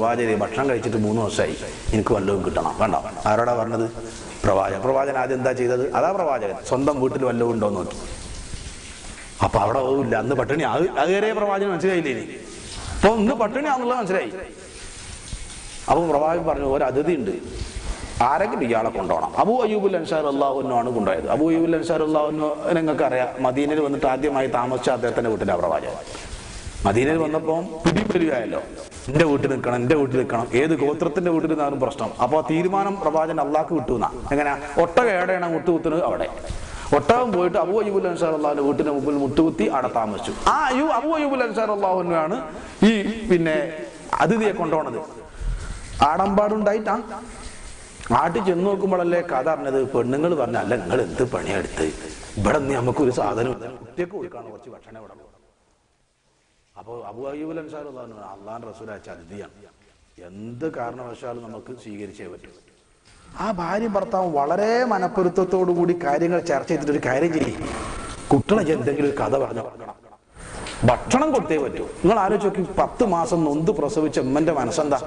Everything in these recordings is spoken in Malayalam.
പ്രവാചകരെ ഭക്ഷണം കഴിച്ചിട്ട് മൂന്ന് ദിവസമായി. എനിക്ക് വല്ലതും കിട്ടണം. വേണ്ട. ആരോടാ പറഞ്ഞത്? പ്രവാചകൻ. പ്രവാചകൻ ആദ്യം എന്താ ചെയ്തത്? അതാ പ്രവാചകൻ. സ്വന്തം വീട്ടിൽ വല്ലതും ഉണ്ടോ നോക്കി. അപ്പൊ അവിടെ പോകില്ല അന്ന് പട്ടിണി. അത് അതുവരെ പ്രവാചകൻ മനസ്സിലായില്ലേ അപ്പൊ ഇന്ന് പട്ടിണിയാന്നുള്ളത് മനസ്സിലായി. അപ്പൊ പ്രവാചകൻ പറഞ്ഞു ഒരു അതിഥി ഉണ്ട്. ആരെങ്കിലും ഇയാളെ കൊണ്ടുപോകണം. അബു അയ്യൂബുൽ അൻസാർ അള്ളാഹുനാണ് കൊണ്ടുപോയത്. അബു അയ്യൂബുൽ അൻസാർ അള്ളാഹുനു നിങ്ങൾക്ക് അറിയാം മദീനയിൽ വന്നിട്ട് ആദ്യമായി താമസിച്ച അദ്ദേഹത്തിന്റെ വീട്ടിലെ പ്രവാചകൻ. മദീനയിൽ വന്നപ്പോൾ പിടിപെരുകയല്ലോ എന്റെ വീട്ടിൽ നിൽക്കണം എന്റെ വീട്ടിൽ നിൽക്കണം. ഏത് ഗോത്രത്തിന്റെ വീട്ടിൽ നിന്നാലും പ്രശ്നം. അപ്പോൾ തീരുമാനം പ്രവാചകൻ അള്ളാഹ്ക്ക് വിട്ടുന്ന എങ്ങനെ? ഒട്ടക എവിടെയാണ് മുട്ടുകുത്തുന്നത് അവിടെ. ഒട്ടകം പോയിട്ട് അബു അയ്യൂബുൽ അൻസാർ അള്ളാഹുന്റെ വീട്ടിന്റെ മുമ്പിൽ മുട്ടുകുത്തി അവിടെ താമസിച്ചു. ആ അയ്യൂ അബു അയ്യൂബുൽ അൻസാർ അള്ളാഹുനാണ് ഈ പിന്നെ അതിഥിയെ കൊണ്ടുപോണത്. ആടമ്പാടുണ്ടായിട്ടാ. നാട്ടിൽ ചെന്ന് നോക്കുമ്പോഴല്ലേ കഥ അറിഞ്ഞത്. പെണ്ണുങ്ങൾ പറഞ്ഞ അല്ല നിങ്ങൾ എന്ത് പണിയെടുത്ത് ഇവിടെ നിന്ന് നമുക്കൊരു സാധനം കുട്ടിയൊക്കെ കൊടുക്കാണ് കുറച്ച് ഭക്ഷണം ഇവിടെ അപ്പോൾ അബു അയ്യൂബ് അൻസാർ പറഞ്ഞു അള്ളാൻ റസൂൽ അയച്ച എന്ത് കാരണവശാലും നമുക്ക് സ്വീകരിച്ചേ പറ്റും. ആ ഭാര്യ ഭർത്താവ് വളരെ മനപ്പൊരുത്തത്തോടു കൂടി കാര്യങ്ങൾ ചർച്ച ചെയ്തിട്ട് ഒരു കാര്യം ചെയ്യും. കുട്ടികളെ എന്തെങ്കിലും ഒരു കഥ പറഞ്ഞു ഭക്ഷണം കൊടുത്തേ പറ്റൂ. നിങ്ങൾ ആലോചിച്ച് നോക്കി പത്ത് മാസം നൊന്ത് പ്രസവിച്ച ഉമ്മന്റെ മനസ്സെന്താ?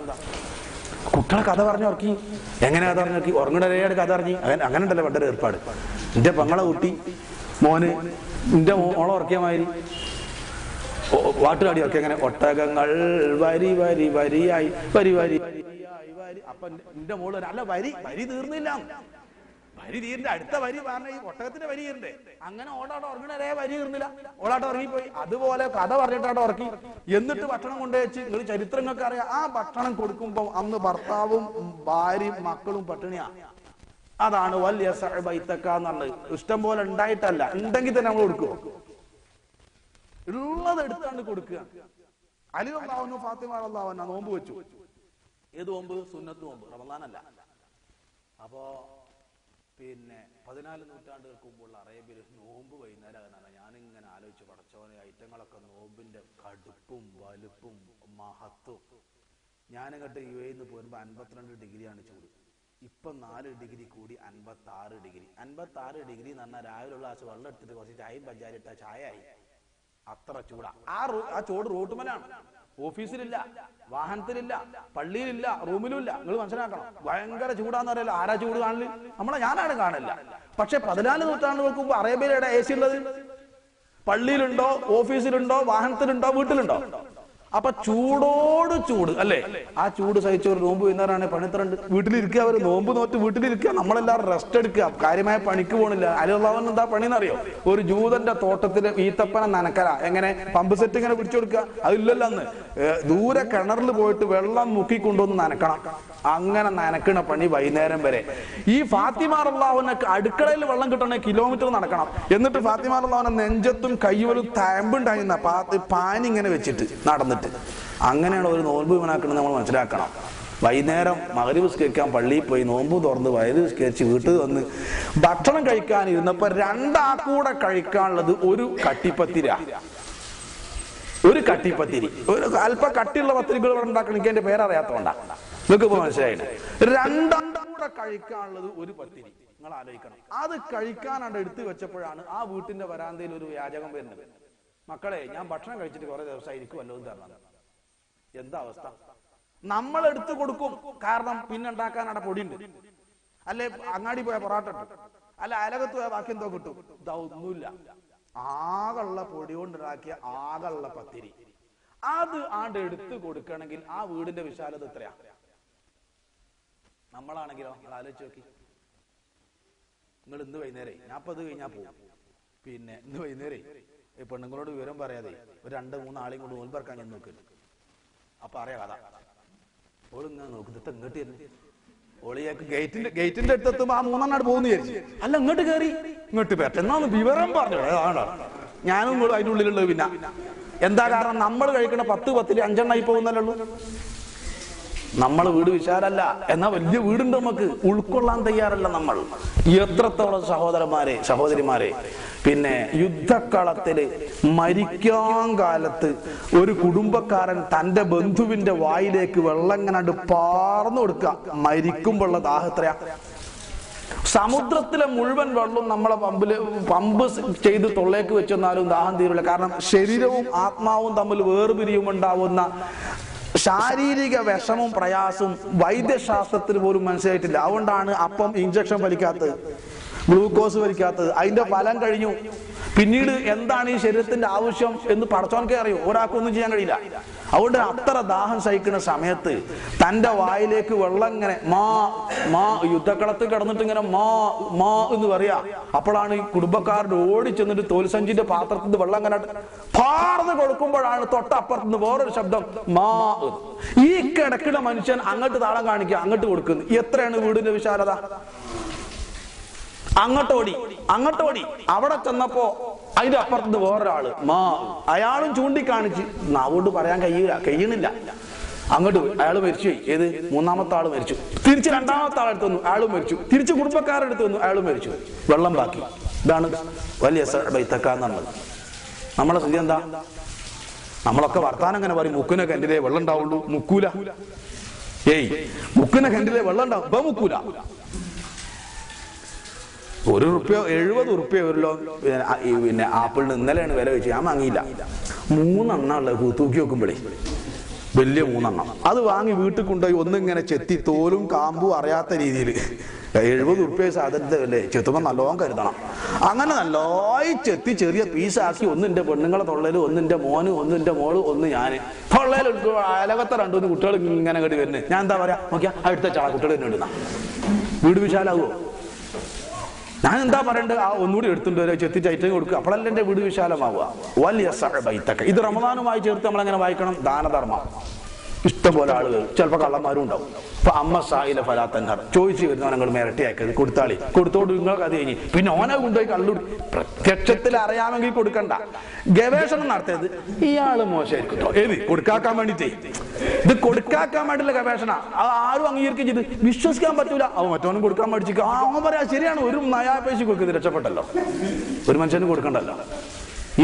കുട്ടികളെ കഥ പറഞ്ഞു ഉറക്കി. എങ്ങനെ കഥ പറഞ്ഞു നോക്കി ഉറങ്ങണരയുടെ കഥ അറിഞ്ഞു അങ്ങനെ അങ്ങനെ ഉണ്ടല്ലോ പണ്ടൊരു ഏർപ്പാട്. എന്റെ പെങ്ങളെ കുട്ടി മോന് എന്റെ മോളെ ഉറക്കിയ മാതിരി. ഒക്കെ എങ്ങനെ ഒട്ടകങ്ങൾ വരി വരി വരിയായി വരി വരി അപ്പൊ എന്റെ മോൾ അല്ല വരി വരി തീർന്നില്ല. വരി തീരണ്ട അടുത്ത വരി പറഞ്ഞ ഈ ഒട്ടകത്തിന്റെ വരി തീരണ്ടേ അങ്ങനെ ഓടാടെ ഉറങ്ങണേ വരി തീർന്നില്ല. ഓടാട്ട് ഉറങ്ങിപ്പോയി. അതുപോലെ കഥ പറഞ്ഞിട്ടാണ് ഉറക്കി. എന്നിട്ട് ഭക്ഷണം കൊണ്ടുവച്ച് നിങ്ങൾ ചരിത്രങ്ങൾക്ക് അറിയാം. ആ ഭക്ഷണം കൊടുക്കുമ്പോൾ അന്ന് ഭർത്താവും ഭാര്യയും മക്കളും പട്ടിണിയാ. അതാണ് വലിയ ബൈത്തക്ക എന്നുള്ളത് ഇഷ്ടം പോലെ ഉണ്ടായിട്ടല്ല. ഉണ്ടെങ്കിൽ തന്നെ നമ്മൾ കൊടുക്കുമോ ഉള്ളത് എടുത്താണ്ട് കൊടുക്കുക. അലി അള്ളാഹുന്നു ഫാത്തിമ അള്ളാഹുന്ന നോമ്പ് വെച്ചു. ഏത് നോമ്പ്? സുന്നത്ത് നോമ്പ്. റമദാനല്ല. അപ്പോ പിന്നെ പതിനാല് നൂറ്റാണ്ടുകൾക്ക് മുമ്പുള്ള അറേബ്യയിൽ നോമ്പ് വൈകുന്നേരം എന്നാണ് ഞാനിങ്ങനെ ആലോചിച്ച് പടച്ചവനെ ഐറ്റങ്ങളൊക്കെ നോമ്പിന്റെ കടുപ്പും വലുപ്പും മഹത്വം. ഞാനിങ്ങോട്ട് യു എയിൽ നിന്ന് പോരുമ്പോൾ അൻപത്തിരണ്ട് ഡിഗ്രിയാണ് ചൂട്. ഇപ്പം നാല് ഡിഗ്രി കൂടി അൻപത്തി ആറ് ഡിഗ്രി. അൻപത്തി ആറ് ഡിഗ്രി എന്ന് പറഞ്ഞാൽ രാവിലെ ഉള്ള വെള്ളം എടുത്തിട്ട് കുറച്ച് ചായയും പഞ്ചാരിട്ട ചായ ആയി. അത്ര ചൂടാ. ആ ആ ചൂട് റോട്ടുമലാണ്. ഓഫീസിലില്ല വാഹനത്തിലില്ല പള്ളിയിലില്ല റൂമിലുമില്ല. നിങ്ങൾ മനസ്സിലാക്കണം. ഭയങ്കര ചൂടാന്ന് പറയല്ലോ ആരാ ചൂട് കാണില്ല നമ്മളെ ഞാനാണ് കാണില്ല പക്ഷെ പതിനാല് നൂറ്റാണ്ടുകൾക്ക് മുമ്പ് അറേബ്യയിലെ എ സി ഉള്ളത്? പള്ളിയിലുണ്ടോ ഓഫീസിലുണ്ടോ വാഹനത്തിലുണ്ടോ വീട്ടിലുണ്ടോ? അപ്പൊ ചൂടോട് ചൂട് അല്ലേ? ആ ചൂട് സഹിച്ച ഒരു നോമ്പ് വൈകുന്നേരമാണ് പണിത്തരണ്ട് വീട്ടിലിരിക്കുക അവർ നോമ്പ് നോറ്റ് വീട്ടിലിരിക്കുക നമ്മളെല്ലാവരും റെസ്റ്റ് എടുക്കുക. കാര്യമായ പണിക്ക് പോണില്ല. അലുള്ളവൻ എന്താ പണി എന്നറിയോ? ഒരു ജൂതന്റെ തോട്ടത്തിൽ ഈത്തപ്പന നനക്കല. എങ്ങനെ? പമ്പ് സെറ്റ് ഇങ്ങനെ പിടിച്ചു കൊടുക്കുക. അതില്ലല്ലോ അന്ന്. ദൂരെ കിണറിൽ പോയിട്ട് വെള്ളം മുക്കിക്കൊണ്ടുവന്ന് നനക്കണം. അങ്ങനെ നനക്കണ പണി വൈകുന്നേരം വരെ. ഈ ഫാത്തിമാർ അള്ളാഹുവിനെ അടുക്കളയിൽ വെള്ളം കിട്ടണേ കിലോമീറ്റർ നടക്കണം. എന്നിട്ട് ഫാത്തിമാർ അള്ളാഹുനെ നെഞ്ചത്തും കയ്യൊരു തയമ്പുണ്ടായിരുന്ന പാത്തി പാനി ഇങ്ങനെ വെച്ചിട്ട് നടന്നിട്ട്. അങ്ങനെയാണ് ഒരു നോൽബ് വീണാക്കുന്നത് നമ്മൾ മനസ്സിലാക്കണം. വൈകുന്നേരം മകരി വിസ്കരിക്കാൻ പള്ളിയിൽ പോയി നോമ്പ് തുറന്ന് വയറ് വിസ്കരിച്ച് വീട്ടിൽ വന്ന് ഭക്ഷണം കഴിക്കാൻ ഇരുന്നപ്പോ രണ്ടാക്കൂടെ കഴിക്കാനുള്ളത് ഒരു കട്ടിപ്പത്തിര. ഒരു കട്ടിപ്പത്തിരി. ഒരു അല്പ കട്ടിയുള്ള പത്തിരികൾ ഇവിടെ ഉണ്ടാക്കണം. എനിക്ക് എന്റെ പേരറിയാത്തോണ്ടാ നിങ്ങൾക്ക് ഇപ്പൊ മനസ്സിലായില്ല? രണ്ടാം കൂടെ കഴിക്കാനുള്ളത് ഒരു പത്തിരി. നിങ്ങൾ ആലോചിക്കണം. അത് കഴിക്കാനാണ് എടുത്തു വെച്ചപ്പോഴാണ് ആ വീട്ടിന്റെ വരാന്തയിൽ ഒരു യാചകം വരുന്നത്. മക്കളെ ഞാൻ ഭക്ഷണം കഴിച്ചിട്ട് കുറെ ദിവസം എനിക്ക് വല്ലതും തരണം. എന്താ അവസ്ഥ? നമ്മൾ എടുത്തു കൊടുക്കും. കാരണം പിന്നെ ഉണ്ടാക്കാൻ അവിടെ അല്ലെ അങ്ങാടി പോയ പൊറാട്ട അല്ല അലകത്ത് പോയ ബാക്കി എന്തോ കിട്ടും. ഇതാ ആകെയുള്ള പൊടി കൊണ്ടുണ്ടാക്കിയ ആകള്ള പത്തിരി. അത് ആണ്ട് എടുത്തു കൊടുക്കണമെങ്കിൽ ആ വീടിന്റെ വിശാലത എത്രയാ? നമ്മളാണെങ്കിലോ നിങ്ങൾ ആലോചിച്ച് നോക്കി. നിങ്ങൾ ഇന്ന് വൈകുന്നേരം ഞാൻ അപ്പൊ അത് കഴിഞ്ഞാ പോകും പിന്നെ ഇന്ന് വൈകുന്നേരം ഈ പെണ്ണുങ്ങളോട് വിവരം പറയാതെ ഒരു രണ്ട് മൂന്ന് ആളെയും കൊണ്ട് നോൽപ്പറക്കാൻ ഞാൻ നോക്കുന്നു അപ്പൊ അറിയാം കഥ. ഓളിങ്ങനെ നോക്കുന്നത് ഇങ്ങോട്ട് തന്നെ ഓളിയേക്ക് ഗേറ്റിന്റെ ഗേറ്റിന്റെ അടുത്തെത്തുമ്പോ ആ മൂന്നെണ്ണാട് പോകുന്നു വിചാരിച്ചു. അല്ല ഇങ്ങോട്ട് കയറി ഇങ്ങോട്ട് പെട്ടെന്നാന്ന് വിവരം പറഞ്ഞു അതാണോ ഞാനും അതിന്റെ ഉള്ളിലുള്ളത് പിന്നെ. എന്താ കാരണം? നമ്മൾ കഴിക്കണ പത്ത് പത്തിൽ അഞ്ചെണ്ണായി പോകുന്നല്ലേ നമ്മൾ വീട് വിശാലല്ല. എന്നാ വലിയ വീടുണ്ട് നമുക്ക്. ഉൾക്കൊള്ളാൻ തയ്യാറല്ല നമ്മൾ. എത്രത്തോളം സഹോദരന്മാരെ സഹോദരിമാരെ. പിന്നെ യുദ്ധക്കളത്തിൽ മരിക്കാൻ കാലത്ത് ഒരു കുടുംബക്കാരൻ തന്റെ ബന്ധുവിന്റെ വായിലേക്ക് വെള്ളം പാർന്നു കൊടുക്കുക. മരിക്കുമ്പോഴുള്ള ദാഹത്രയാ സമുദ്രത്തിലെ മുഴുവൻ വെള്ളം നമ്മളെ പമ്പിൽ പമ്പ് ചെയ്ത് തൊള്ളേക്ക് വെച്ചെന്നാലും ദാഹം തീരില്ല കാരണം ശരീരവും ആത്മാവും തമ്മിൽ വേർപിരിയും ഉണ്ടാവുന്ന ശാരീരിക വിഷമവും പ്രയാസവും വൈദ്യശാസ്ത്രത്തിന് പോലും മനസ്സിലായിട്ടില്ല. അതുകൊണ്ടാണ് അപ്പം ഇഞ്ചക്ഷൻ വലിക്കാത്തത് ഗ്ലൂക്കോസ് വലിക്കാത്തത്. അതിന്റെ ഫലം കഴിഞ്ഞു. പിന്നീട് എന്താണ് ഈ ശരീരത്തിന്റെ ആവശ്യം എന്ന് പഠിച്ചവനൊക്കെ അറിയൂ? ഒരാൾക്കൊന്നും ചെയ്യാൻ കഴിയില്ല. അതുകൊണ്ട് അത്ര ദാഹം സഹിക്കുന്ന സമയത്ത് തന്റെ വായിലേക്ക് വെള്ളം ഇങ്ങനെ മാ മാ യുദ്ധക്കളത്തിൽ കിടന്നിട്ട് ഇങ്ങനെ മാ മാ എന്ന് പറയാ. അപ്പോഴാണ് ഈ കുടുംബക്കാരുടെ ഓടി ചെന്നിട്ട് തോൽസഞ്ചിന്റെ പാത്രത്തിൽ വെള്ളം ഇങ്ങനെ പാർന്ന് കൊടുക്കുമ്പോഴാണ് തൊട്ടപ്പുറത്തുനിന്ന് വേറൊരു ശബ്ദം മാ ഈ കിടക്കുന്ന മനുഷ്യൻ അങ്ങോട്ട് താളം കാണിക്കുക അങ്ങോട്ട് കൊടുക്കുന്നു. എത്രയാണ് വീടിന്റെ വിശാലത? അങ്ങോട്ടോടി അങ്ങോട്ടോടി. അവിടെ ചെന്നപ്പോ അതിന്റെ അപ്പുറത്ത് വേറൊരാൾ. മാ അയാളും ചൂണ്ടിക്കാണിച്ച് നാവോട് പറയാൻ കഴിയില്ല കഴിയുന്നില്ല അങ്ങോട്ട് പോയി. അയാൾ മരിച്ചു പോയി. ഏത്? മൂന്നാമത്തെ ആൾ മരിച്ചു. തിരിച്ച് രണ്ടാമത്തെ ആളെടുത്ത് വന്നു. അയാളും മരിച്ചു. തിരിച്ച് കുടുംബക്കാരെടുത്ത് വന്നു. അയാളും മരിച്ചു. വെള്ളം ബാക്കി. ഇതാണ് വലിയ ബൈത്തക്ക എന്നുള്ളത്. നമ്മളെ സ്ഥിതി എന്താ? നമ്മളൊക്കെ വർത്താനം അങ്ങനെ പറയും. മുക്കിനെ കണ്ടിലെ വെള്ളം ഉണ്ടാവുള്ളൂ. മുക്കൂല. ഏയ് മുക്കിനെ കണ്ടിലെ വെള്ളം ഉണ്ടാവും. മുക്കൂല ഒരു റുപ്യ എഴുപത് റുപ്യ ഒരു ലോ പിന്നെ ആപ്പിളിന് ഇന്നലെയാണ് വില വെച്ച് ഞാൻ വാങ്ങിയില്ല. മൂന്നെണ്ണ ഉള്ളത് തൂക്കി വെക്കുമ്പോഴേ വലിയ മൂന്നെണ്ണം. അത് വാങ്ങി വീട്ടിൽ കൊണ്ടുപോയി ഒന്നിങ്ങനെ ചെത്തി തോലും കാമ്പും അറിയാത്ത രീതിയിൽ എഴുപത് ഉറുപ്പ്യ സാധനത്തില്ലേ ചെത്തുമ്പോൾ നല്ലോണം കരുതണം. അങ്ങനെ നല്ലോയി ചെത്തി ചെറിയ പീസാക്കി ഒന്നിന്റെ പെണ്ണുങ്ങളെ തൊള്ളൽ ഒന്നിന്റെ മോന് ഒന്നിന്റെ മോൾ ഒന്ന് ഞാൻ തൊള്ളയിൽ അലകത്തെ രണ്ടുമൂന്ന് കുട്ടികൾ ഇങ്ങനെ കടി വരുന്നത് ഞാൻ എന്താ പറയാ? നോക്കിയാ അടുത്ത ചാള കുട്ടികൾ തന്നെ ഇടുന്ന വീട് വിശാലാവോ? ഞാൻ എന്താ പറയണ്ടത് ആ ഒന്നുകൂടി എടുത്തുണ്ട് ചെത്തിച്ച് ഐറ്റം കൊടുക്കുക അപ്പോഴല്ല എന്റെ വീട് വിശാലമാവുക. വലിയ സഹബൈത്തക്ക. ഇത് റമദാനുമായി ചേർത്ത് നമ്മൾ നമ്മളെങ്ങനെ വായിക്കണം? ദാനധർമ്മം. ഇഷ്ടംപോലെ ആളുകൾ ചിലപ്പോൾ കള്ളന്മാരും ഉണ്ടാവും. ഇപ്പൊ അമ്മ സായിലെ ഫലാത്തൻഹർ. ചോദിച്ചു വരുന്ന നിങ്ങൾ മിരട്ടിയാക്കരുത് കൊടുത്താളി. കൊടുത്തോട് നിങ്ങൾ അത് കഴിഞ്ഞ് പിന്നെ ഓനെ കൊണ്ടുപോയി കള്ളു പ്രത്യക്ഷത്തിൽ അറിയാമെങ്കിൽ കൊടുക്കണ്ട. ഗവേഷണം നടത്തിയത് ഇയാൾ മോശമായിരിക്കും ഏത് കൊടുക്കാക്കാൻ വേണ്ടിട്ടേ. ഇത് കൊടുക്കാക്കാൻ വേണ്ടിയുള്ള ഗവേഷണ. അത് ആരും അംഗീകരിക്കും വിശ്വസിക്കാൻ പറ്റൂല. അവൻ മറ്റവനും കൊടുക്കാൻ പഠിച്ചിരിക്കും ആ അവൻ പറയാ ശരിയാണ്. ഒരു നയാ പേശി കൊടുക്കുന്നത് രക്ഷപ്പെട്ടല്ലോ. ഒരു മനുഷ്യന് കൊടുക്കണ്ടല്ലോ.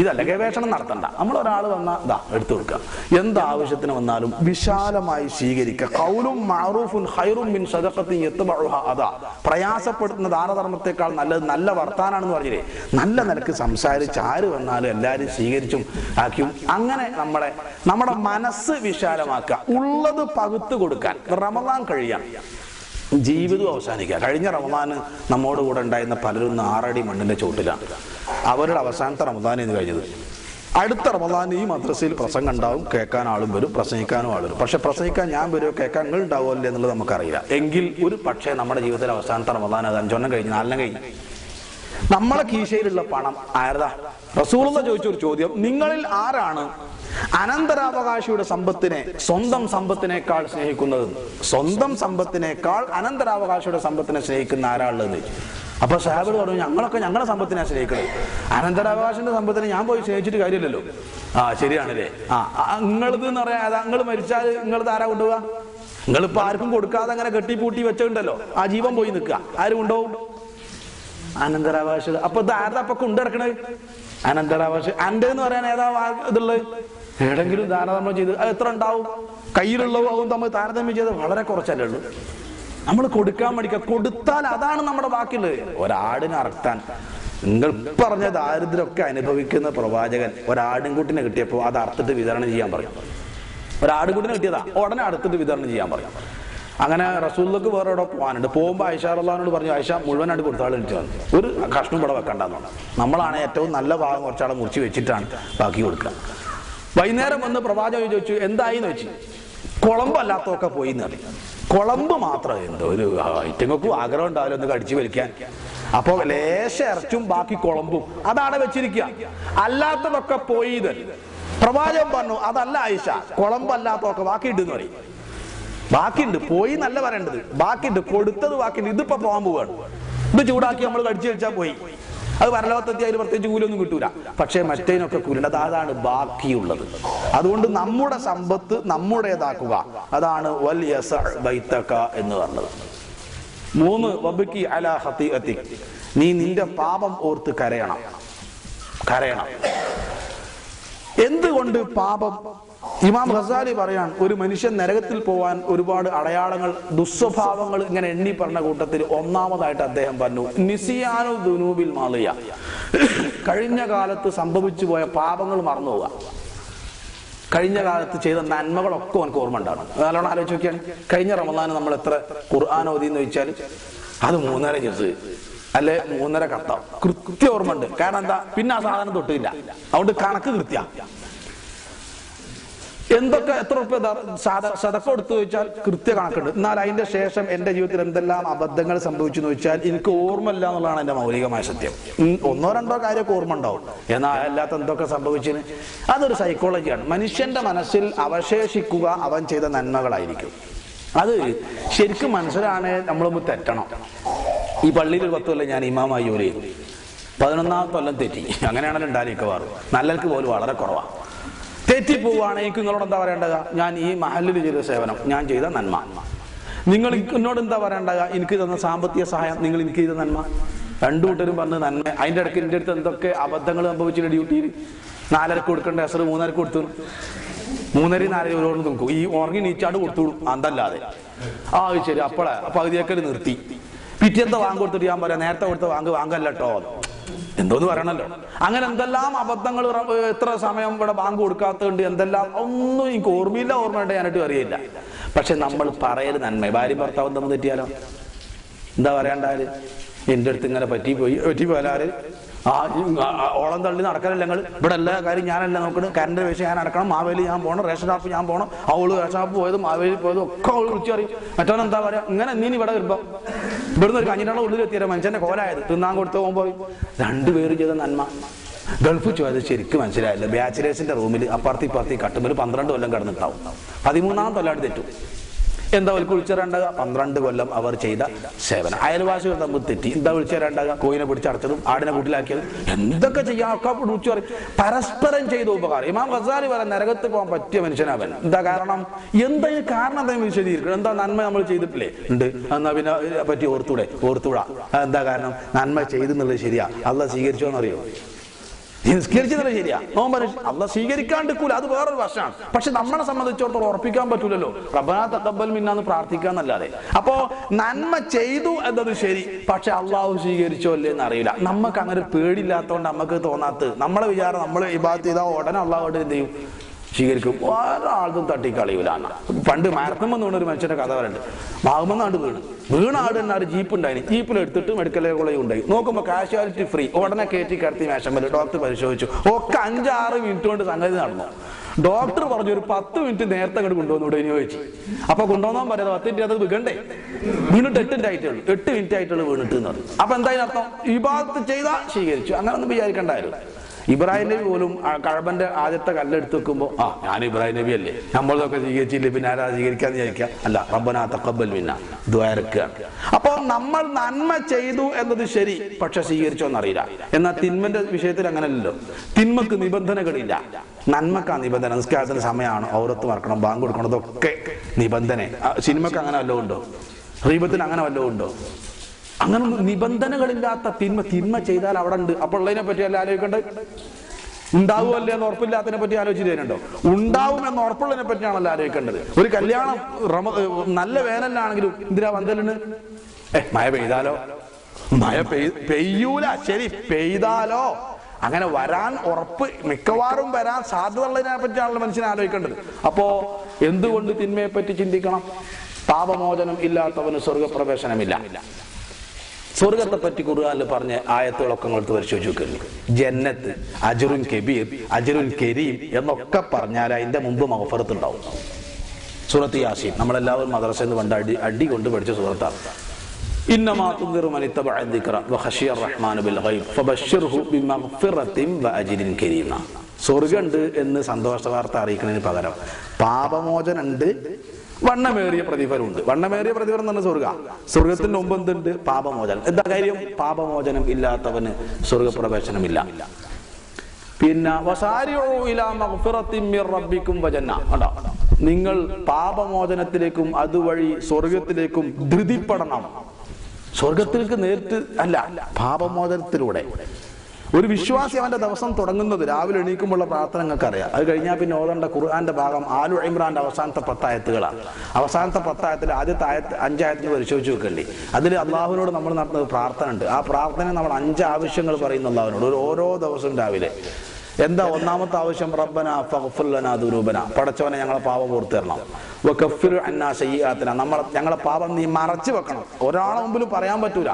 ഇതല്ല ഗവേഷണം നടത്തണ്ട. നമ്മൾ ഒരാൾ വന്നാൽ ഇതാ എടുത്തു കൊടുക്കുക. എന്ത് ആവശ്യത്തിന് വന്നാലും വിശാലമായി സ്വീകരിക്കുക. കൗലും മാറൂഫുൻ ഹൈറും മിൻ സദഖത്തിൻ യത്ബഉഹ അതാ. പ്രയാസപ്പെടുത്തുന്ന ദാനധർമ്മത്തെക്കാൾ നല്ലത് നല്ല വർത്താനാണെന്ന് പറഞ്ഞില്ലേ? നല്ല നിലയ്ക്ക് സംസാരിച്ച് ആര് വന്നാലും എല്ലാവരും സ്വീകരിച്ചും ആക്കിയും അങ്ങനെ നമ്മളെ നമ്മുടെ മനസ്സ് വിശാലമാക്കുക. ഉള്ളത് പകുത്തു കൊടുക്കാൻ. റമദാൻ കഴിയാം ജീവിതം അവസാനിക്കുക. കഴിഞ്ഞ റമദാന് നമ്മോട് കൂടെ ഉണ്ടായിരുന്ന പലരും ആറടി മണ്ണിന്റെ ചോട്ടിലാണ് അവരുടെ അവസാനത്തെ റമദാൻ എന്ന് കഴിഞ്ഞത്. അടുത്ത റമദാൻ ഈ മദ്രസയിൽ പ്രസംഗം ഉണ്ടാവും കേൾക്കാൻ ആളും വരും പ്രസംഗിക്കാനും ആളും വരും. പക്ഷെ പ്രസംഗിക്കാൻ ഞാൻ വരുമോ കേൾക്കാൻ നിങ്ങൾ ഉണ്ടാവുമല്ലോ എന്നുള്ളത് നമുക്കറിയില്ല. എങ്കിൽ ഒരു പക്ഷേ നമ്മുടെ ജീവിതത്തിൽ അവസാനത്തെ റമദാൻ അത് അഞ്ചെണ്ണം കഴിഞ്ഞ് നാലെണ്ണം കഴിഞ്ഞ്. നമ്മളെ കീശയിലുള്ള പണം ആരതാ? ചോദിച്ച ഒരു ചോദ്യം. നിങ്ങളിൽ ആരാണ് അനന്തരാവകാശിയുടെ സമ്പത്തിനെ സ്വന്തം സമ്പത്തിനേക്കാൾ സ്നേഹിക്കുന്നത്? സ്വന്തം സമ്പത്തിനേക്കാൾ അനന്തരാവകാശിയുടെ സമ്പത്തിനെ സ്നേഹിക്കുന്ന ആരാളുള്ളത് അപ്പൊ സാഹിബ് പറഞ്ഞു ഞങ്ങളൊക്കെ ഞങ്ങളുടെ സമ്പത്തിനെ സ്നേഹിക്കുന്നത് അനന്തരാവകാശന്റെ സമ്പത്തിനെ ഞാൻ പോയി സ്നേഹിച്ചിട്ട് കാര്യമില്ലല്ലോ. ആ ശരിയാണല്ലേ. ആ നിങ്ങളത് എന്ന് പറയാ നിങ്ങൾ മരിച്ചാൽ നിങ്ങളത് ആരാ കൊണ്ടുപോവാ നിങ്ങളിപ്പോ ആർക്കും കൊടുക്കാതെ അങ്ങനെ കെട്ടിപ്പൂട്ടി വെച്ചിട്ടുണ്ടല്ലോ ആ ജീവൻ പോയി നിൽക്കുക ആരും ഉണ്ടോ അനന്തരാവകാശ അപ്പൊ ഇത് ആരുടെ അപ്പൊ കൊണ്ടിടക്കണത് അനന്തരാവകാശ അന്റെ എന്ന് പറയാൻ ഏതാ ഇതുള്ളത് ഏതെങ്കിലും താരതമ്യം ചെയ്ത് അത് എത്ര ഉണ്ടാവും? കയ്യിലുള്ളവും തമ്മിൽ താരതമ്യം ചെയ്ത് വളരെ കുറച്ചല്ലേ ഉള്ളൂ. നമ്മൾ കൊടുക്കാൻ മടിക്കുക കൊടുത്താൽ അതാണ് നമ്മുടെ ബാക്കിയുള്ളത് ഒരാടിനെ അറക്കാൻ. നിങ്ങൾ പറഞ്ഞ ദാരിദ്ര്യമൊക്കെ അനുഭവിക്കുന്ന പ്രവാചകൻ ഒരാടിൻകുട്ടിനെ കിട്ടിയപ്പോൾ അത് അറുത്തിട്ട് വിതരണം ചെയ്യാൻ പറയും. ഒരാടുകുട്ടിനെ കിട്ടിയതാ. ഉടനെ അടുത്തിട്ട് വിതരണം ചെയ്യാൻ പറയും. അങ്ങനെ റസൂലിലേക്ക് വേറെ എവിടെ പോകാനുണ്ട്? പോകുമ്പോൾ ഐഷ അള്ളഹാനോട് പറഞ്ഞു ഐഷ മുഴുവനായിട്ട് കൊടുത്താൾ എനിക്ക് വന്നു ഒരു കഷ്ണം ഇവിടെ വെക്കണ്ടെന്നു നമ്മളാണ് ഏറ്റവും നല്ല ഭാഗം കുറച്ചാളെ മുറിച്ച് വെച്ചിട്ടാണ് ബാക്കി കൊടുക്കുക. വൈകുന്നേരം വന്ന് പ്രവാചകൻ ചോദിച്ചു എന്തായി? എന്ന് വെച്ചു കുളമ്പല്ലാത്തതൊക്കെ പോയി എന്ന് പറയും കുളമ്പ് മാത്രം എന്തോ ഒരു ഐറ്റങ്ങൾക്കും ആഗ്രഹം ഉണ്ടാവില്ല ഒന്ന് കടിച്ചു വലിക്കാൻ. അപ്പൊ ലേശ ഇറച്ചും ബാക്കി കുളമ്പും അതാണ് വെച്ചിരിക്കുക. അല്ലാത്തതൊക്കെ പോയി ഇത് പറഞ്ഞു അതല്ല ആയിഷ കുളമ്പല്ലാത്തൊക്കെ ബാക്കിയിട്ടെന്ന് പറയും. ബാക്കിയുണ്ട് പോയി നല്ല പറയേണ്ടത് ബാക്കിയുണ്ട് കൊടുത്തത് ബാക്കിയുണ്ട്. ഇതിപ്പോ പോകാൻ പോവാണ്. ഇത് ചൂടാക്കി നമ്മൾ കടിച്ചു വെച്ചാൽ പോയി. അത് പരലോകത്തെത്തി അതിൽ പ്രത്യേകിച്ച് കൂലൊന്നും കിട്ടൂല. പക്ഷേ മറ്റേനൊക്കെ കൂലുണ്ട് അതാണ് ബാക്കിയുള്ളത്. അതുകൊണ്ട് നമ്മുടെ സമ്പത്ത് നമ്മുടേതാക്കുക. അതാണ് വൽ യസ എന്ന് പറഞ്ഞത്. മൂന്ന് അല നീ നിന്റെ പാപം ഓർത്ത് കരയണം. കരയണം. എന്തുകൊണ്ട് പാപം? ഇമാം ഖസാലി പറയാൻ ഒരു മനുഷ്യൻ നരകത്തിൽ പോവാൻ ഒരുപാട് അടയാളങ്ങൾ ദുസ്വഭാവങ്ങൾ ഇങ്ങനെ എണ്ണി പറഞ്ഞ കൂട്ടത്തിൽ ഒന്നാമതായിട്ട് അദ്ദേഹം പറഞ്ഞു നിസിയാനു ദുനൂബിൽ മാളിയ. കഴിഞ്ഞ കാലത്ത് സംഭവിച്ചു പോയ പാപങ്ങൾ മറന്നു പോവുക. കഴിഞ്ഞ കാലത്ത് ചെയ്ത നന്മകളൊക്കെ എനിക്ക് ഓർമ്മ ഉണ്ടാവണം നല്ലോണം ആലോചിച്ച് നോക്കിയാണ് കഴിഞ്ഞ റമദാന് നമ്മൾ എത്ര ഖുർആൻ ഓതി എന്ന് ചോദിച്ചാൽ അത് മൂന്നര ജ്യൂസ് അല്ലെ മൂന്നര കത്ത കൃത്യ ഓർമ്മ ഉണ്ട് കാരണം എന്താ? പിന്നെ ആ സാധനം തൊട്ടില്ല. അതുകൊണ്ട് കണക്ക് കൃത്യ. എന്തൊക്കെ എത്ര റുപ്യ സതക്ക എടുത്തു ചോദിച്ചാൽ കൃത്യ കണക്കുണ്ട്. എന്നാൽ അതിന്റെ ശേഷം എന്റെ ജീവിതത്തിൽ എന്തെല്ലാം അബദ്ധങ്ങൾ സംഭവിച്ചു എന്ന് ചോദിച്ചാൽ എനിക്ക് ഓർമ്മയില്ല എന്നുള്ളതാണ് എന്റെ മൗലികമായ സത്യം. ഒന്നോ രണ്ടോ കാര്യമൊക്കെ ഓർമ്മ ഉണ്ടാവും എന്നാൽ അല്ലാത്ത എന്തൊക്കെ സംഭവിച്ചതിന് അതൊരു സൈക്കോളജിയാണ് മനുഷ്യന്റെ മനസ്സിൽ അവശേഷിക്കുക അവൻ ചെയ്ത നന്മകളായിരിക്കും. അത് ശരിക്കും മനസ്സിലാണ് നമ്മളൊന്ന് തെറ്റണം. ഈ പള്ളിയിൽ ഒരു പത്ത് കൊല്ലം ഞാൻ ഇമാമായി ജോലി ചെയ്തു. പതിനൊന്നാമത്തെ കൊല്ലം തെറ്റി. അങ്ങനെയാണല്ലോ വാറു നല്ലവർക്ക് പോലും വളരെ കുറവാണ് തെറ്റിപ്പോവാണ് എനിക്ക് നിങ്ങളോട് എന്താ പറയേണ്ടത്? ഞാൻ ഈ മഹലിൽ ചെയ്ത സേവനം ഞാൻ ചെയ്ത നന്മ. നിങ്ങൾ എന്നോട് എന്താ പറയേണ്ടത്? എനിക്ക് തന്ന സാമ്പത്തിക സഹായം നിങ്ങൾ എനിക്ക് ചെയ്ത നന്മ. രണ്ടു കൂട്ടരും പറഞ്ഞ് നന്മ. അതിന്റെ ഇടയ്ക്ക് എന്റെ അടുത്ത് എന്തൊക്കെ അബദ്ധങ്ങൾ സംഭവിച്ചിട്ട് ഡ്യൂട്ടിയിൽ? നാലരക്ക് കൊടുക്കേണ്ട? എസർ മൂന്നരക്ക് കൊടുത്തു. മൂന്നര നാലര ഒരുപാട് നോക്കും. ഈ ഉറങ്ങി നീച്ചാണ്ട് കൊടുത്തു അതല്ലാതെ. ആ ശരി. അപ്പോഴാ പകുതിയൊക്കെ നിർത്തി. പിറ്റേത്തെ വാങ്ങ് കൊടുത്തിട്ട് ഞാൻ പറയാം നേരത്തെ കൊടുത്ത വാങ്ങ് വാങ്ങല്ലോ എന്തോന്ന് പറയണല്ലോ. അങ്ങനെ എന്തെല്ലാം അബദ്ധങ്ങൾ എത്ര സമയം ഇവിടെ ബാങ്ക് കൊടുക്കാത്തതുണ്ട് എന്തെല്ലാം ഒന്നും എനിക്ക് ഓർമ്മയില്ല ഓർമ്മയുണ്ട് ഞാനായിട്ട് അറിയില്ല. പക്ഷെ നമ്മൾ പറയൽ നന്മ ഭാര്യ ഭർത്താവ് തമ്മിൽ തെറ്റിയാലോ? എന്താ പറയണ്ടാൽ എന്റെ അടുത്ത് ഇങ്ങനെ പറ്റി പോയി പറ്റി ഈ ആ, ഓളം തള്ളി നടക്കലല്ല ഞങ്ങൾ ഇവിടെ എല്ലാ കാര്യം ഞാനല്ല നോക്കണം കറണ്ട് വേഷം ഞാൻ അടക്കണം. മാവേലി ഞാൻ പോകണം റേഷൻ ഷാപ്പ് ഞാൻ പോകണം അവൾ റേഷൻ ഷാപ്പ് പോയതും മാവേലി പോയതും ഒക്കെ അവൾ വിളിച്ചു അറിയും മറ്റവൻ എന്താ പറയാ? ഇങ്ങനെ നീ ഇവിടെ വരുമ്പോ ഇവിടുന്ന് ഒരു കഞ്ഞിട്ടാണ് ഉള്ളിൽ എത്തിയ മനുഷ്യന്റെ കോലായത്. തിന്നാൻ കൊടുത്തു പോകുമ്പോൾ രണ്ടുപേരും ചെയ്ത നന്മ. ഗൾഫ് ചോദിച്ചത് ശരിക്കും മനസ്സിലായില്ല. ബാച്ചിലേഴ്സിന്റെ റൂമിൽ അപ്പുറത്തി ഇപ്പുറത്തി കട്ടുമ്പോൾ പന്ത്രണ്ട് കൊല്ലം കിടന്നിട്ടാവും പതിമൂന്നാം കൊല്ലാണ്ട് തെറ്റും. എന്താ അവർക്ക് വിളിച്ചേരേണ്ടത് പന്ത്രണ്ട് കൊല്ലം അവർ ചെയ്ത സേവനം. അയൽവാസികൾ തമ്മിൽ തെറ്റി. എന്താ വിളിച്ചേരേണ്ടത് കോയിനെ പിടിച്ചടച്ചതും ആടിനെ കൂട്ടിലാക്കിയതും. എന്തൊക്കെ ചെയ്യാം? ഒക്കെ വിളിച്ചു പറയും. പരസ്പരം ചെയ്ത ഉപകാരം. ഇമാം ഖസാലി പറയാൻ നരകത്ത് പോകാൻ പറ്റിയ മനുഷ്യനാവൻ. എന്താ കാരണം? എന്താ ഈ കാരണം എന്താ വിശദീകരിക്കണം? എന്താ നന്മ നമ്മൾ ചെയ്തിട്ടില്ലേ? ഉണ്ട്. എന്നാ പിന്നെ പറ്റി ഓർത്തൂടെ? ഓർത്തൂടാ. എന്താ കാരണം? നന്മ ചെയ്തെന്നുള്ളത് ശരിയാ. അല്ല സ്വീകരിച്ചോന്നറിയോ? നിസ്കരിച്ചതല്ല ശരിയാ. നോമ്പ് അല്ല സ്വീകരിക്കാണ്ടിരിക്കൂല. അത് വേറൊരു വശമാണ് പക്ഷെ നമ്മളെ സംബന്ധിച്ചിടത്തോളം ഉറപ്പിക്കാൻ പറ്റൂലല്ലോ. റബ്ബനാ തക്കബൽ മിന്നാന്ന് പ്രാർത്ഥിക്കാന്നല്ലാതെ അപ്പോ നന്മ ചെയ്തു എന്നത് ശരി. പക്ഷെ അള്ളാഹു സ്വീകരിച്ചോ അല്ലേ എന്ന് അറിയില്ല. നമുക്ക് അങ്ങനെ ഒരു നമുക്ക് തോന്നാത്തത്. നമ്മളെ വിചാരം നമ്മൾ ഇബാദത്ത് ചെയ്താൽ ഉടനെ അള്ളാഹു എന്ത് ചെയ്യും? സ്വീകരിക്കും. ഒരാൾക്കും തട്ടിക്കളയൂല പണ്ട് മാരത്തമ്മ എന്ന് ഒരു മനുഷ്യന്റെ കഥ പറയുന്നുണ്ട് ഭാഗമെന്നാണ്ട് വീണ്. വീണ ആട് തന്നെ ഒരു ജീപ്പ് ഉണ്ടായി ജീപ്പിൽ എടുത്തിട്ട് മെഡിക്കൽ കോളേജ് ഉണ്ടായി നോക്കുമ്പോൾ കാഷ്വാലിറ്റി ഫ്രീ. ഉടനെ കയറ്റി കിടത്തി മേശമ്പൽ ഡോക്ടർ പരിശോധിച്ചു. ഒക്കെ അഞ്ചാറ് മിനിറ്റ് കൊണ്ട് സംഗതി നടന്നു. ഡോക്ടർ പറഞ്ഞു ഒരു പത്ത് മിനിറ്റ് നേരത്തെ അങ്ങോട്ട് കൊണ്ടുവന്നു ഇനി ചോദിച്ചു. അപ്പൊ കൊണ്ടുവന്നാൻ പറയാം പത്ത് മിനിറ്റ് അത് വീകണ്ടേ? വീണിട്ട് എട്ട് മിനിറ്റ് ആയിട്ടുള്ളൂ എട്ട് മിനിറ്റ് ആയിട്ടുള്ളൂ വീണിട്ട് എന്ന് അപ്പൊ എന്തായാലും അർത്ഥം? ഈ ഭാഗത്ത് ചെയ്താൽ സ്വീകരിച്ചു. അങ്ങനെ ഒന്നും വിചാരിക്കണ്ടായിരുന്നു. ഇബ്രാഹിം നബി പോലും കഴമ്പന്റെ ആദ്യത്തെ കല്ലെടുത്ത് വെക്കുമ്പോ ആ ഞാൻ ഇബ്രാഹിം നബി അല്ലേ? നമ്മളതൊക്കെ സ്വീകരിച്ചില്ലേ? പിന്നെ ആരാ സ്വീകരിക്കാന്ന് വിചാരിക്കുക അല്ല റബ്ബനാ തക്കബൽ മിന്ന. ദ്വാരക്കുകയാണ് അപ്പൊ നമ്മൾ നന്മ ചെയ്തു എന്നത് ശരി പക്ഷെ സ്വീകരിച്ചോ എന്നറിയില്ല. എന്നാൽ തിന്മന്റെ വിഷയത്തിൽ അങ്ങനെയല്ലല്ലോ തിന്മക്ക് നിബന്ധനകളില്ല. നന്മക്കാ നിബന്ധന നിസ്കാരത്തിന് സമയമാണ്. ഔറത്ത് മറക്കണം ബാങ്ക് കൊടുക്കണം ഇതൊക്കെ നിബന്ധന സിനിമക്ക് അങ്ങനെ വല്ലതും ഉണ്ടോ? റീബത്തിന് അങ്ങനെ വല്ലതും ഉണ്ടോ? അങ്ങനെ നിബന്ധനകളില്ലാത്ത തിന്മ തിന്മ ചെയ്താൽ അവിടെ ഉണ്ട്. അപ്പോൾ ഉള്ളതിനെ പറ്റി അല്ല ആലോചിക്കേണ്ടത് ഉണ്ടാവുമല്ലേ എന്ന് ഉറപ്പില്ലാത്തതിനെ പറ്റി ആലോചിച്ച് തരുന്നുണ്ടോ ഉണ്ടാവും എന്ന് ഉറപ്പുള്ളതിനെ പറ്റിയാണല്ലോ ആലോചിക്കേണ്ടത്. ഒരു കല്യാണം റമ നല്ല വേനലിനാണെങ്കിലും ഇന്ദിരാ വന്തലിന് ഏ മഴ പെയ്താലോ? മഴ പെയ് പെയ്യൂല. ശരി പെയ്താലോ. അങ്ങനെ വരാൻ ഉറപ്പ് മിക്കവാറും വരാൻ സാധ്യതയുള്ളതിനെ പറ്റിയാണല്ലോ മനുഷ്യനെ ആലോചിക്കേണ്ടത്. അപ്പോ എന്തുകൊണ്ട് തിന്മയെ പറ്റി ചിന്തിക്കണം? പാപമോചനം ഇല്ലാത്തവന് സ്വർഗപ്രവേശനമില്ല സ്വർഗത്തെ പറ്റി ഖുർആാനിൽ പറഞ്ഞ ആയത്തുകളൊക്കെ നിങ്ങൾ പരിശോധിച്ച് നോക്കരുത് ജന്നത്ത് അജുറുൻ കെബീർ അജുറുൻ കരീം എന്നൊക്കെ പറഞ്ഞാൽ അതിന്റെ മുമ്പ് മഹഫറത്ത് ഉണ്ടാവും. സൂറത്ത് യാസീൻ. നമ്മളെല്ലാവരും മദ്രസ എന്ന് പണ്ട് അടി അടി കൊണ്ട് പഠിച്ച സൂറത്താണ്. ഇന്നമാ സ്വർഗമുണ്ട് എന്ന് സന്തോഷ വാർത്ത അറിയിക്കുന്നതിന് പകരം പാപമോചനുണ്ട് വണ്ണമേറിയ പ്രതിഫലമുണ്ട്. വണ്ണമേറിയ പ്രതിഫലം എന്ന് പറഞ്ഞാൽ സ്വർഗ സ്വർഗത്തിന്റെ മുമ്പ് എന്തുണ്ട്? പാപമോചനം. എന്താ കാര്യം? പാപമോചനം ഇല്ലാത്തവന് സ്വർഗപ്രവേശനമില്ല പിന്നെ കണ്ടോ? നിങ്ങൾ പാപമോചനത്തിലേക്കും അതുവഴി സ്വർഗത്തിലേക്കും ധൃതിപ്പെടണം. സ്വർഗത്തിലേക്ക് നേരിട്ട് അല്ല പാപമോചനത്തിലൂടെ. ഒരു വിശ്വാസി അവന്റെ ദിവസം തുടങ്ങുന്നത് രാവിലെ എണീക്കുമ്പോഴുള്ള പ്രാർത്ഥന നിങ്ങൾക്ക് അറിയാം അത് കഴിഞ്ഞാൽ പിന്നെ ഓതേണ്ട ഖുർആന്റെ ഭാഗം ആലു ഇമ്രാന്റെ അവസാനത്തെ പത്തായത്തുകളാണ്. അവസാനത്തെ പത്തായത്തിൽ ആദ്യത്തെ ആയത്ത് അഞ്ചായത്തിൽ പരിശോധിച്ച് വെക്കണ്ടേ അതിൽ അള്ളാഹുവിനോട് നമ്മൾ നടത്തുന്നത് പ്രാർത്ഥന ഉണ്ട്. ആ പ്രാർത്ഥന നമ്മൾ അഞ്ച് ആവശ്യങ്ങൾ പറയുന്ന അള്ളാഹുവിനോട്. ഒരു ഓരോ ദിവസവും രാവിലെ. എന്താ ഒന്നാമത്തെ ആവശ്യം? റബ്ബന ഫുല്ലന ലനാ ദുനൂബന. പടച്ചവനെ ഞങ്ങളെ പാപം പുറത്തു തരണം. വകഫിർ അന്നാ നമ്മളെ ഞങ്ങളെ പാപം നീ മറച്ചു വെക്കണം. ഒരാളെ മുമ്പിലും പറയാൻ പറ്റൂല.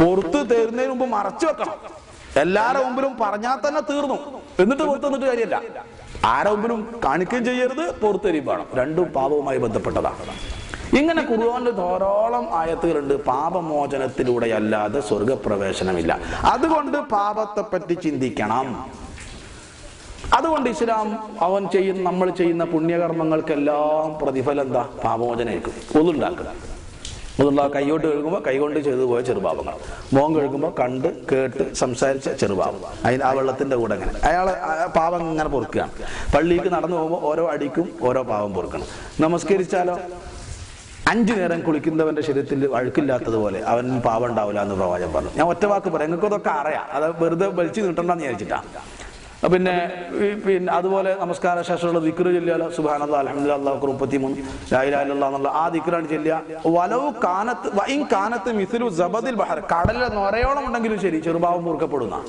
പുറത്ത് തരുന്നതിന് മുമ്പ് മറച്ചു വെക്കണം. എല്ലാരുടെ മുമ്പിലും പറഞ്ഞാൽ തന്നെ തീർന്നു. എന്നിട്ട് പുറത്തു നിന്നിട്ട് കാര്യമല്ല. ആരുടെ മുമ്പിലും കാണിക്കുകയും ചെയ്യരുത് പുറത്തരിയും വേണം. രണ്ടും പാപവുമായി ബന്ധപ്പെട്ടതാണ്. ഇങ്ങനെ ഖുർആനിൽ ധാരാളം ആയത്തുകളുണ്ട്. പാപമോചനത്തിലൂടെ അല്ലാതെ സ്വർഗപ്രവേശനമില്ല അതുകൊണ്ട് പാപത്തെ പറ്റി ചിന്തിക്കണം. അതുകൊണ്ട് ഇസ്ലാം അവൻ ചെയ്യുന്ന നമ്മൾ ചെയ്യുന്ന പുണ്യകർമ്മങ്ങൾക്കെല്ലാം പ്രതിഫലം എന്താ? പാപമോചനമായിരിക്കും ഒന്നുണ്ടാക്കുക ഒന്നുള്ള കൈയോട്ട് കഴുകുമ്പോൾ കൈകൊണ്ട് ചെയ്തു പോയ ചെറുപാപങ്ങൾ മോൻ കഴുകുമ്പോൾ കണ്ട് കേട്ട് സംസാരിച്ച ചെറുപാപം. അതിന് ആ വെള്ളത്തിന്റെ കൂടെ അങ്ങനെ. അയാൾ പാപം ഇങ്ങനെ പൊറുക്കുകയാണ്. പള്ളിക്ക് നടന്നു പോകുമ്പോൾ ഓരോ അടിക്കും ഓരോ പാപം പൊറുക്കണം. നമസ്കരിച്ചാലോ? അഞ്ചു നേരം കുളിക്കുന്നവന്റെ ശരീരത്തിൽ അഴുക്കില്ലാത്തതുപോലെ അവൻ പാവം ഉണ്ടാവില്ല എന്ന് പ്രവാചകൻ പറഞ്ഞു. ഞാൻ ഒറ്റ വാക്ക് പറയാം. നിങ്ങൾക്ക് ഇതൊക്കെ അറിയാം. അത് വെറുതെ വലിച്ചു നീട്ടണ്ടെന്ന് വിചാരിച്ചിട്ടാ. പിന്നെ പിന്നെ അതുപോലെ നമസ്കാര ശേഷമുള്ള ദിക്റ് ചൊല്ലിയാലോ സുബാനല്ലാ അലഹമുല്ലാ അള്ളാഹു മുപ്പത്തി മൂന്ന് ലായിലായില്ലാ ആ ദിക്റാണ് ചൊല്ലുക. വലവ് കാനത്ത് വൈൻ കാനത്ത് മിസിലു ജബദിൽ ബഹർ കടലിലെ നൊരയോളം ഉണ്ടെങ്കിലും ശരി ചെറുപാവം മുറുക്കപ്പെടുന്ന.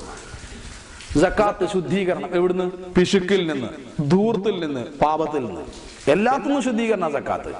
ജക്കാത്ത് ശുദ്ധീകരണം എവിടുന്ന്? പിശുക്കിൽ നിന്ന് ധൂർത്തിൽ നിന്ന് പാപത്തിൽ നിന്ന്. എല്ലാത്തിനും ശുദ്ധീകരണ ജക്കാത്ത്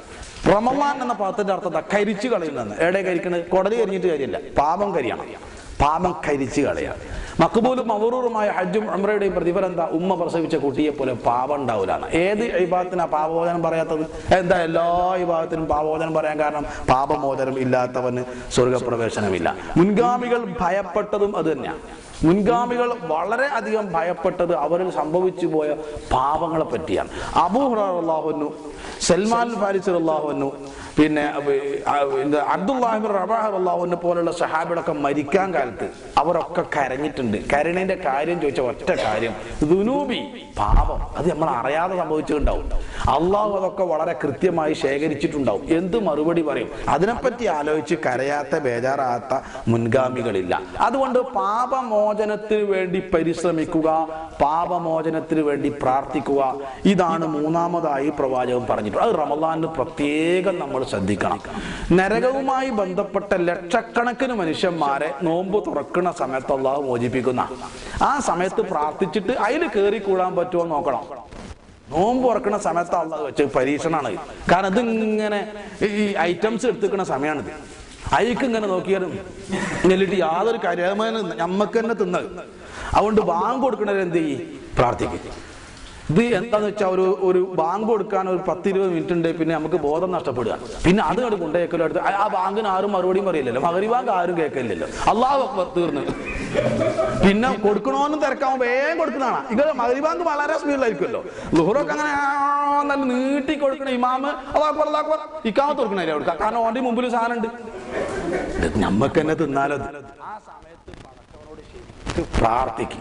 റമവാൻ എന്ന പദത്തിന്റെ അർത്ഥം? കരിച്ചു കളയുന്നതെന്ന്. എവിടെ കരിക്കണത്? കുടൽ കരിഞ്ഞിട്ട് കാര്യമില്ല. പാപം കരിയണം. പാപം കരിച്ചു കളയാണ് മക്ബൂലും മവറൂറുമായ ഹജ്ജും അമ്രയുടെയും പ്രതിഫലം എന്താ ഉമ്മ പ്രസവിച്ച കുട്ടിയെ പോലെ പാപം ഉണ്ടാവൂലാണ് ഏത് വിഭാഗത്തിനാ പാപമോചനം പറയാത്തത്? എന്താ എല്ലാ വിഭാഗത്തിനും പാപമോചനം പറയാൻ കാരണം? പാപമോചനം ഇല്ലാത്തവന് സ്വർഗപ്രവേശനമില്ല. മുൻഗാമികൾ ഭയപ്പെട്ടതും അത് തന്നെയാണ് മുൻഗാമികൾ വളരെ അധികം ഭയപ്പെട്ടത് അവരിൽ സംഭവിച്ചു പോയ പാപങ്ങളെ പറ്റിയാണ്. അബൂഹുറാഹുന്നു സൽമാൻ ഫാരിസ് പിന്നെ അബ്ദുല്ലാഹിബ് റബാഹ് പോലുള്ള സഹാബികളൊക്കെ മരിക്കാൻ കാലത്ത് അവരൊക്കെ കരഞ്ഞിട്ടുണ്ട്. കരുണേന്റെ കാര്യം ചോദിച്ച ഒറ്റ കാര്യം. ദുനൂബി പാപം അത് നമ്മൾ അറിയാതെ സംഭവിച്ചിട്ടുണ്ടാവും. അള്ളാഹു അതൊക്കെ വളരെ കൃത്യമായി ശേഖരിച്ചിട്ടുണ്ടാവും. എന്ത് മറുപടി പറയും? അതിനെപ്പറ്റി ആലോചിച്ച് കരയാത്ത ബേജാറാത്ത മുൻഗാമികളില്ല. അതുകൊണ്ട് പാപമോചനത്തിന് വേണ്ടി പരിശ്രമിക്കുക പാപമോചനത്തിന് വേണ്ടി പ്രാർത്ഥിക്കുക. ഇതാണ് മൂന്നാമതായി പ്രവാചകൻ പറഞ്ഞിട്ടുള്ളത് അത് റമദാനിന് പ്രത്യേകം നമ്മൾ ശ്രദ്ധിക്കണം. നരകവുമായി ബന്ധപ്പെട്ട ലക്ഷക്കണക്കിന് മനുഷ്യന്മാരെ നോമ്പ് തുറക്കുന്ന സമയത്ത് അള്ളാഹു മോചിപ്പിക്കുന്ന. ആ സമയത്ത് പ്രാർത്ഥിച്ചിട്ട് അതിൽ കയറി കൂടാൻ പറ്റുമോ നോക്കണം. നോമ്പ് തുറക്കുന്ന സമയത്ത് അള്ളാഹ് വെച്ച് പരീക്ഷണമാണ് കാരണം ഇതിങ്ങനെ ഈ ഐറ്റംസ് എടുത്തുക്കുന്ന സമയമാണിത്. അയക്ക് ഇങ്ങനെ നോക്കിയാലും നെല്ലിട്ട് യാതൊരു കാര്യമായും നമ്മക്ക് തന്നെ തിന്നത്. അതുകൊണ്ട് ബാങ്ക് കൊടുക്കണവരെന്ത് ചെയ്യും? പ്രാർത്ഥിക്കും. ഇത് എന്താന്ന് വെച്ചാൽ ഒരു ഒരു ബാങ്ക് കൊടുക്കാൻ ഒരു പത്തിരുപത് മിനിറ്റ് ഉണ്ട് പിന്നെ നമുക്ക് ബോധം നഷ്ടപ്പെടുക. പിന്നെ അത് കണ്ട് കൊണ്ടുപോയേക്കലോ അടുത്ത്. ആ- ബാങ്കിന് ആരും മറുപടിയും പറയില്ലല്ലോ. മകരി ബാങ്ക് ആരും കേൾക്കില്ലല്ലോ അള്ളാഹ് അക്ബർ തീർന്ന്. പിന്നെ കൊടുക്കണോന്നും തിരക്കാവും വേഗം കൊടുക്കുന്നതാണ്. ഇത് മകരി ബാങ്ക് വളരെ സ്പീഡിലായിരിക്കുമല്ലോ. ലുഹറൊക്കെ അങ്ങനെ നല്ല നീട്ടി കൊടുക്കണ ഇമാമ് അക്ബർ അക്ബർ. ഇക്കാമത്ത് കൊടുക്കണല്ലേ കൊടുക്കുക കാരണം ഓണ്ടി മുമ്പിൽ സാധനം ഉണ്ട് നമ്മക്ക് തന്നെ തിന്നാലോ ആ സമയത്ത് പടച്ചവനോട് ശരിക്ക് പ്രാർത്ഥിക്കും.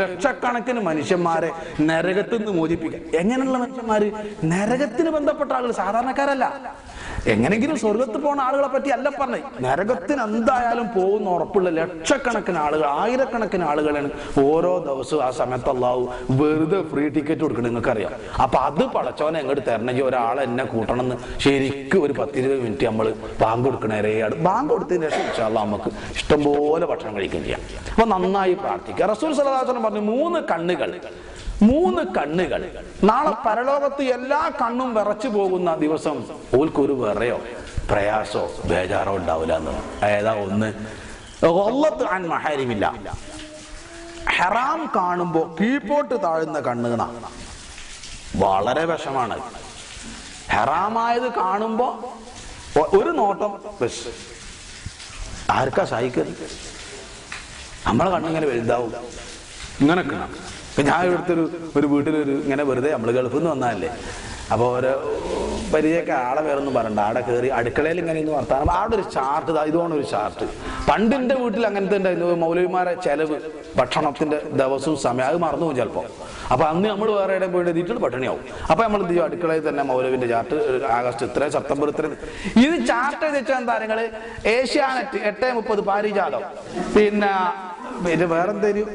ലക്ഷക്കണക്കിന് മനുഷ്യന്മാരെ നരകത്തിൽ നിന്ന് മോചിപ്പിക്കുക എങ്ങനെയുള്ള മനുഷ്യന്മാര്? നരകത്തിന് ബന്ധപ്പെട്ട ആളുകൾ സാധാരണക്കാരല്ല. എങ്ങനെങ്കിലും സ്വർഗത്ത് പോണ ആളുകളെ പറ്റി അല്ല പറഞ്ഞത്. നരകത്തിന് എന്തായാലും പോകുന്ന ഉറപ്പുള്ള ലക്ഷക്കണക്കിന് ആളുകൾ ആയിരക്കണക്കിന് ആളുകളാണ് ഓരോ ദിവസവും ആ സമയത്ത് വെറുതെ ഫ്രീ ടിക്കറ്റ് കൊടുക്കണം നിങ്ങൾക്കറിയാം. അപ്പൊ അത് പടച്ചോനെ എങ്ങോട്ട് തരണമെങ്കിൽ ഒരാളെ എന്നെ കൂട്ടണം എന്ന് ശരിക്കും ഒരു പത്തിരുപത് മിനിറ്റ് നമ്മൾ ബാങ്ക് കൊടുക്കണേരെയാണ് ബാങ്ക് കൊടുത്തതിന് ശേഷം ഇൻഷാല്ലാ നമുക്ക് ഇഷ്ടംപോലെ ഭക്ഷണം കഴിക്കുകയും ചെയ്യാം. അപ്പൊ നന്നായി പ്രാർത്ഥിക്കുക. റസൂൽ സലാഹുലം പറഞ്ഞു മൂന്ന് കണ്ണുകൾ മൂന്ന് കണ്ണുകൾ. നാളെ പരലോകത്ത് എല്ലാ കണ്ണും വിറച്ചു പോകുന്ന ദിവസം ഓൽക്കൊരു വിറയോ പ്രയാസോ ബേജാറോ ഉണ്ടാവില്ല എന്ന്. ഏതാ ഒന്ന്? മഹാരിമില്ല. ഹെറാം കാണുമ്പോ കീഴ്പോട്ട് താഴുന്ന കണ്ണുകണ വളരെ വിഷമാണ്. ഹെറാമായത് കാണുമ്പോ ഒ- ഒരു നോട്ടം ആർക്കാ സഹിക്കുന്നത് നമ്മളെ കണ്ണിങ്ങനെ വലുതാവും. ഇങ്ങനൊക്കെ. ഞാൻ ഇവിടുത്തെ ഒരു ഒരു വീട്ടിലൊരു ഇങ്ങനെ വെറുതെ നമ്മൾ ഗൾഫിൽ നിന്ന് വന്നാലേ അപ്പോൾ ഒരു പരിചയമൊക്കെ ആളെ വേറൊന്നും പറയണ്ട. ആടെ കയറി അടുക്കളയിൽ ഇങ്ങനെ ഒന്ന് വർത്താനം. ആടെ ഒരു ചാർട്ട് ഇതാ ഇതുകൊണ്ട് ഒരു ചാർട്ട്. പണ്ടിന്റെ വീട്ടിൽ അങ്ങനത്തെ ഉണ്ടായിരുന്നു. മൗലവിമാരെ ചെലവ് ഭക്ഷണത്തിന്റെ ദിവസവും സമയം അത് മറന്നു പോകും ചിലപ്പോൾ അപ്പൊ അന്ന് നമ്മൾ വേറെ എവിടെ പോയി എഴുതിയിട്ട് പട്ടിണിയാവും. അപ്പൊ നമ്മൾ എന്ത് ചെയ്യും? അടുക്കളയിൽ തന്നെ മൗലവിന്റെ ചാർട്ട് ആഗസ്റ്റ് ഇത്ര സെപ്റ്റംബർ ഇത്ര ഇത് ചാർട്ട് വെച്ചാൽ താരങ്ങൾ ഏഷ്യാനെറ്റ് എട്ട് മുപ്പത് പാരിജാതം. പിന്നെ പിന്നെ വേറെന്തേലും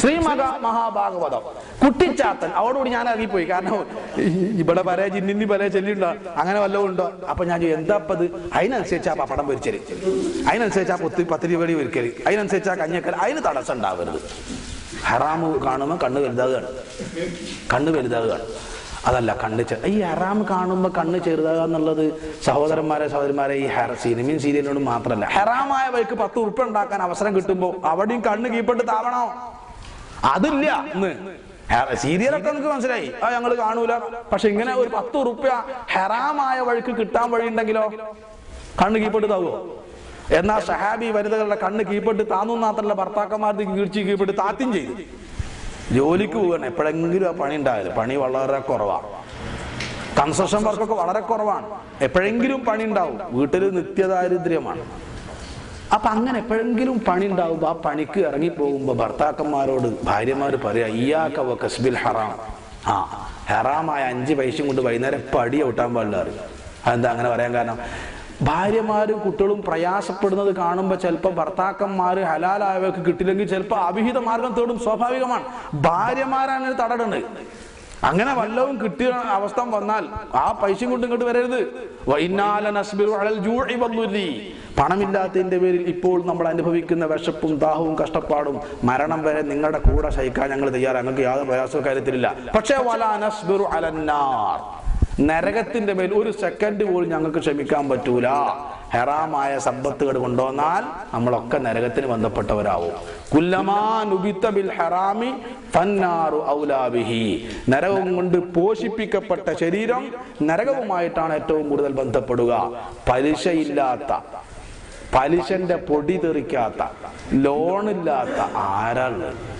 ശ്രീമത മഹാഭാഗവതം. കുട്ടിച്ചാത്തൻ. അവളോടുകൂടി ഞാൻ ഇറങ്ങിപ്പോയി. കാരണം ഇവിടെ പല ജിന്നിന്നി പല ചെല്ലുണ്ടോ. അങ്ങനെ വല്ലതും ഉണ്ടോ? അപ്പൊ ഞാൻ ചോദിച്ചു, എന്താ അപ്പത് അതിനനുസരിച്ച് ആ പപ്പടം പൊരിച്ചൽ അതിനനുസരിച്ച് ആ പൊത്തി പത്തിരി വഴി ഒരുക്കൽ അതിനനുസരിച്ച് ആ കഞ്ഞക്കൽ അതിന് തടസ്സം ഉണ്ടാവരുത്. ഹറാമ് കാണുമ്പോൾ കണ്ണ് വലുതാകുകയാണ് കണ്ണ് വലുതാകുകയാണ് അതല്ല കണ്ണ് ഈ ഹറാം കാണുമ്പോൾ കണ്ണ് ചെറുതാകുക എന്നുള്ളത് സഹോദരന്മാരെ സഹോദരന്മാരെ ഈ ഹെറ സിനിമയും സീരിയലിനോട് മാത്രമല്ല ഹെറാമായ വഴിക്ക് പത്ത് ഉറുപ്പ് ഉണ്ടാക്കാൻ അവസരം കിട്ടുമ്പോൾ അവിടെയും കണ്ണ് കീപ്പിട്ട് താവണോ അതില്ല ഇന്ന്. സീരിയലൊക്കെ നമുക്ക് മനസ്സിലായി. ആ ഞങ്ങൾ കാണൂല. പക്ഷെ ഇങ്ങനെ ഒരു പത്ത് ഉറുപ്പ്യ ഹെറാമായ വഴിക്ക് കിട്ടാൻ വഴി ഉണ്ടെങ്കിലോ കണ്ണ് കീപ്പിട്ട് താവോ എന്നാ ഷഹാബി വനിതകളുടെ കണ്ണ് കീപ്പിട്ട് താന്നു മാത്രമല്ല ഭർത്താക്കന്മാർക്ക് കീഴ്ചി കീപ്പിട്ട് താത്തിയും ചെയ്തു. ജോലിക്ക് പോവുകയാണ് എപ്പോഴെങ്കിലും ആ പണി ഉണ്ടാവില്ല. പണി വളരെ കുറവാണ് കൺസ്ട്രക്ഷൻ വർക്കൊക്കെ വളരെ കുറവാണ്. എപ്പോഴെങ്കിലും പണി ഉണ്ടാവും. വീട്ടിൽ നിത്യദാരിദ്ര്യമാണ്. അപ്പൊ അങ്ങനെ എപ്പോഴെങ്കിലും പണി ഉണ്ടാവുമ്പോ ആ പണിക്ക് ഇറങ്ങി പോകുമ്പോ ഭർത്താക്കന്മാരോട് ഭാര്യമാര് പറയാ ഇയാക്കവ കസ്ബിൽ ഹറാം. ആ ഹറാമായ അഞ്ച് പൈസയും കൊണ്ട് വൈകുന്നേരം പടി ഔട്ടാൻ പാടില്ല. അറിയാം? അതെന്താ അങ്ങനെ പറയാൻ കാരണം? ഭാര്യമാരും കുട്ടികളും പ്രയാസപ്പെടുന്നത് കാണുമ്പോൾ ചിലപ്പോൾ ഭർത്താക്കന്മാർ ഹലാലായവർക്ക് കിട്ടില്ലെങ്കിൽ ചിലപ്പോൾ അവിഹിത മാർഗം തേടും സ്വാഭാവികമാണ്. ഭാര്യമാരാണ് തടടുണ്ട് അങ്ങനെ വല്ലതും കിട്ടിയ അവസ്ഥ വന്നാൽ ആ പൈസയും കൊണ്ട് ഇങ്ങോട്ട് വരരുത്. പണമില്ലാത്തതിന്റെ പേരിൽ ഇപ്പോൾ നമ്മൾ അനുഭവിക്കുന്ന വിശപ്പും ദാഹവും കഷ്ടപ്പാടും മരണം വരെ നിങ്ങളുടെ കൂടെ സഹിക്കാൻ ഞങ്ങൾ തയ്യാറാണ്. ഞങ്ങൾക്ക് യാതൊരു പ്രയാസവും കാര്യത്തിലില്ല. പക്ഷേ വലാ നസ്ബിറു അലന്നാർ നരകത്തിന്റെ മേൽ ഒരു സെക്കൻഡ് പോലും ഞങ്ങൾക്ക് ക്ഷമിക്കാൻ പറ്റൂല. ഹെറാമായ സമ്പത്തുകൾ കൊണ്ടുവന്നാൽ നമ്മളൊക്കെ നരകത്തിന് ബന്ധപ്പെട്ടവരാവും. ഹറാമി നരകം കൊണ്ട് പോഷിപ്പിക്കപ്പെട്ട ശരീരം നരകവുമായിട്ടാണ് ഏറ്റവും കൂടുതൽ ബന്ധപ്പെടുക. പലിശയില്ലാത്ത പലിശന്റെ പൊടി തെറിക്കാത്ത ലോണില്ലാത്ത ആരാളുള്ളത്